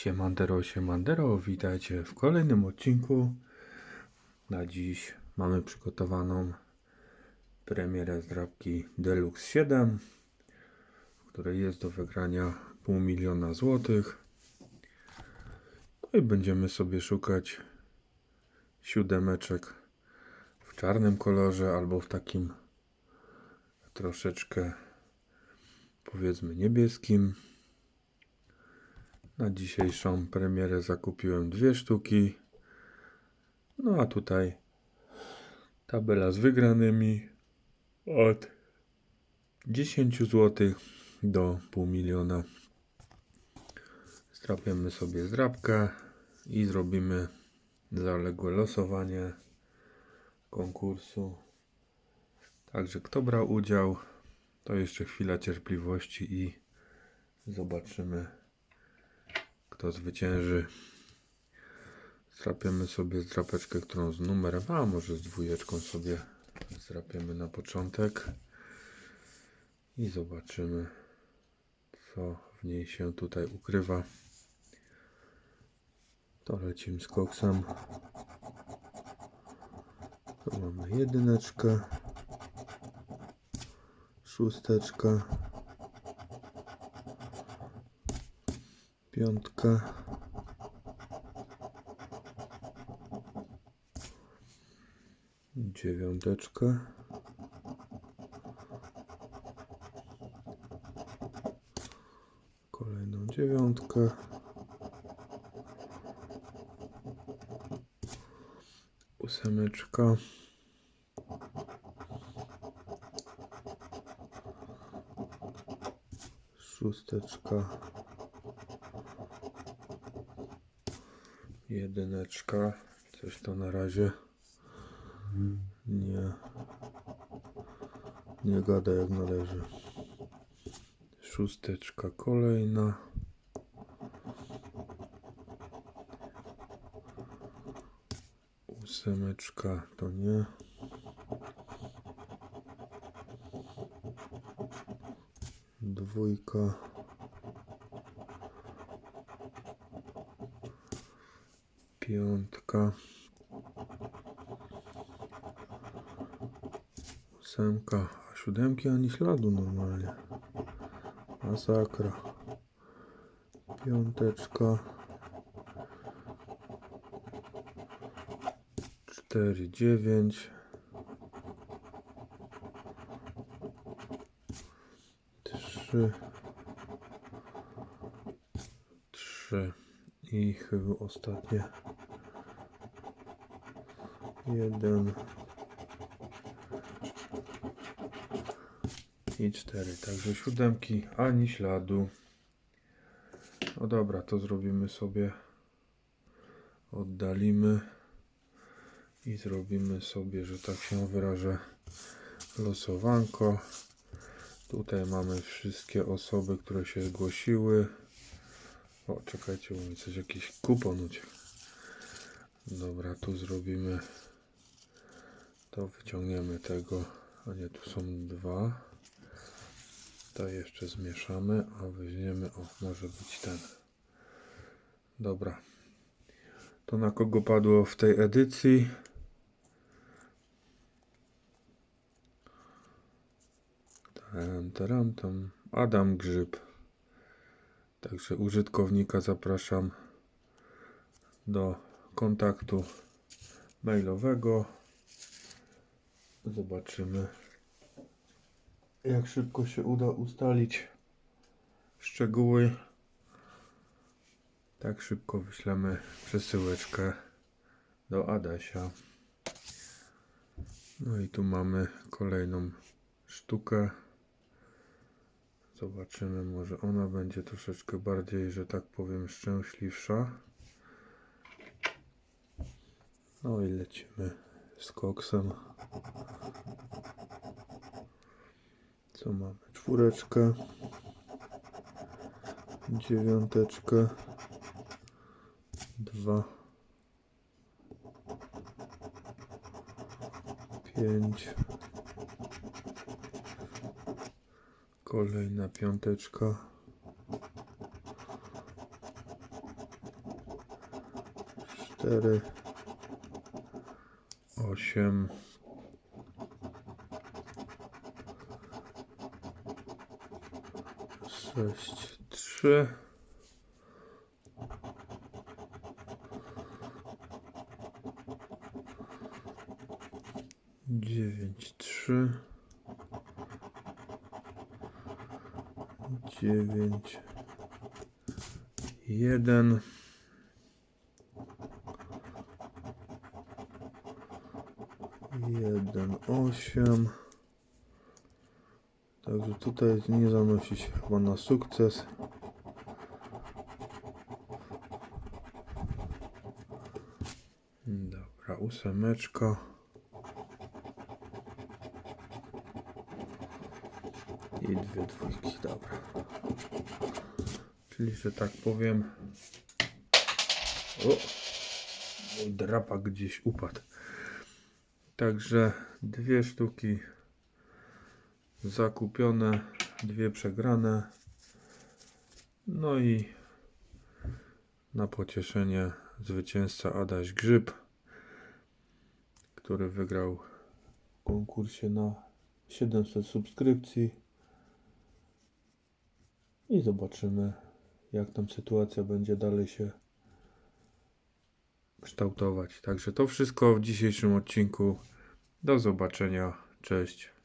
Siemandero, siemandero, witajcie w kolejnym odcinku. Na dziś mamy przygotowaną premierę zdrabki Deluxe 7, w której jest do wygrania pół miliona złotych. No i będziemy sobie szukać siódemeczek w czarnym kolorze albo w takim troszeczkę powiedzmy niebieskim. Na dzisiejszą premierę zakupiłem dwie sztuki. No a tutaj tabela z wygranymi od 10 zł do pół miliona. Strapiemy sobie zdrabkę i zrobimy zaległe losowanie konkursu. Także kto brał udział, to jeszcze chwila cierpliwości i zobaczymy kto zwycięży. Zdrapiemy sobie zdrapeczkę, którą z numerem, a może z dwójeczką sobie zdrapiemy na początek i zobaczymy, co w niej się tutaj ukrywa. To lecimy z koksem. Tu mamy jedyneczkę, szósteczkę, piątka. Dziewiąteczkę. Kolejną dziewiątkę. Ósemeczka. Szósteczka. Jedyneczka. Coś to na razie nie, nie gada jak należy. Szósteczka kolejna. Ósemeczka to nie. Dwójka. Piątka. Ósemka, a siódemki ani śladu normalnie. Masakra. Piąteczka. Cztery, dziewięć. Trzy. Trzy. I chyba ostatnie. Jeden. i 4. Także siódemki, ani śladu. No dobra, to zrobimy sobie. Oddalimy i zrobimy sobie, że tak się wyrażę, losowanko. Tutaj mamy wszystkie osoby, które się zgłosiły. O, czekajcie, bo mi coś jakiś kupon uciekł. Dobra, tu zrobimy. To wyciągniemy tego. A nie, tu są dwa. To jeszcze zmieszamy, a weźmiemy, o, może być ten. Dobra. To na kogo padło w tej edycji? Taram, taram, tam. Adam Grzyb. Także użytkownika zapraszam do kontaktu mailowego. Zobaczymy jak szybko się uda ustalić szczegóły, tak szybko wyślemy przesyłeczkę do Adasia. No i tu mamy kolejną sztukę. Zobaczymy, może ona będzie troszeczkę bardziej, że tak powiem, szczęśliwsza. No i lecimy z koksem. Co mamy? Czwóreczkę. Dziewiąteczkę. Dwa. Pięć. Kolejna piąteczka. cztery, osiem, sześć, trzy. Dziewięć, trzy. Dziewięć, jeden. Jeden, osiem. Także tutaj nie zanosi się chyba na sukces. Dobra, ósemeczka. I dwie dwójki, dobra. Czyli, że tak powiem. O! Mój drapak gdzieś upadł. Także dwie sztuki zakupione, dwie przegrane. No i na pocieszenie zwycięzca Adaś Grzyb, który wygrał w konkursie na 700 subskrypcji. I zobaczymy, jak tam sytuacja będzie dalej się kształtować. Także to wszystko w dzisiejszym odcinku. Do zobaczenia. Cześć.